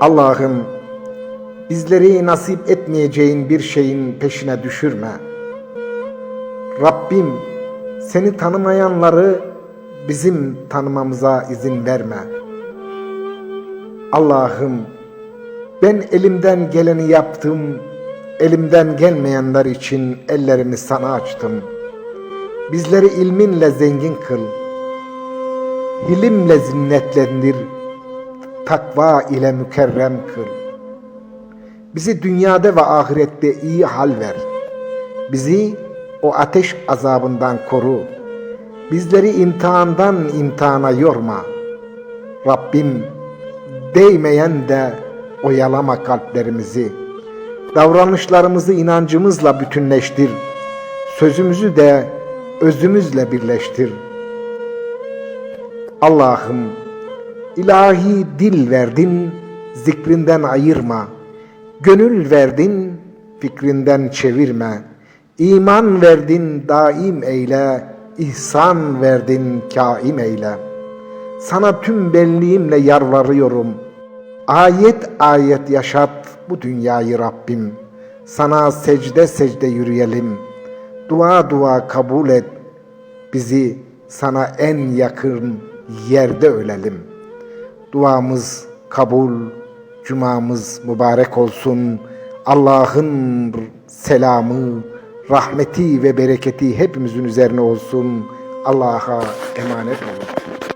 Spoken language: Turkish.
Allah'ım bizleri nasip etmeyeceğin bir şeyin peşine düşürme. Rabbim seni tanımayanları bizim tanımamıza izin verme. Allah'ım ben elimden geleni yaptım, elimden gelmeyenler için ellerimi sana açtım. Bizleri ilminle zengin kıl, hilimle zinnetlendir, takva ile mükerrem kıl. Bizi dünyada ve ahirette iyi hal ver. Bizi o ateş azabından koru. Bizleri imtihandan imtihana yorma. Rabbim değmeyen de oyalama kalplerimizi. Davranışlarımızı inancımızla bütünleştir. Sözümüzü de özümüzle birleştir. Allah'ım ilahi dil verdin, zikrinden ayırma. Gönül verdin, fikrinden çevirme. İman verdin, daim eyle. İhsan verdin, kaim eyle. Sana tüm benliğimle yalvarıyorum. Ayet ayet yaşat bu dünyayı Rabbim. Sana secde secde yürüyelim. Dua dua kabul et. Bizi sana en yakın yerde ölelim. Duamız kabul, cumamız mübarek olsun. Allah'ın selamı, rahmeti ve bereketi hepimizin üzerine olsun. Allah'a emanet olun.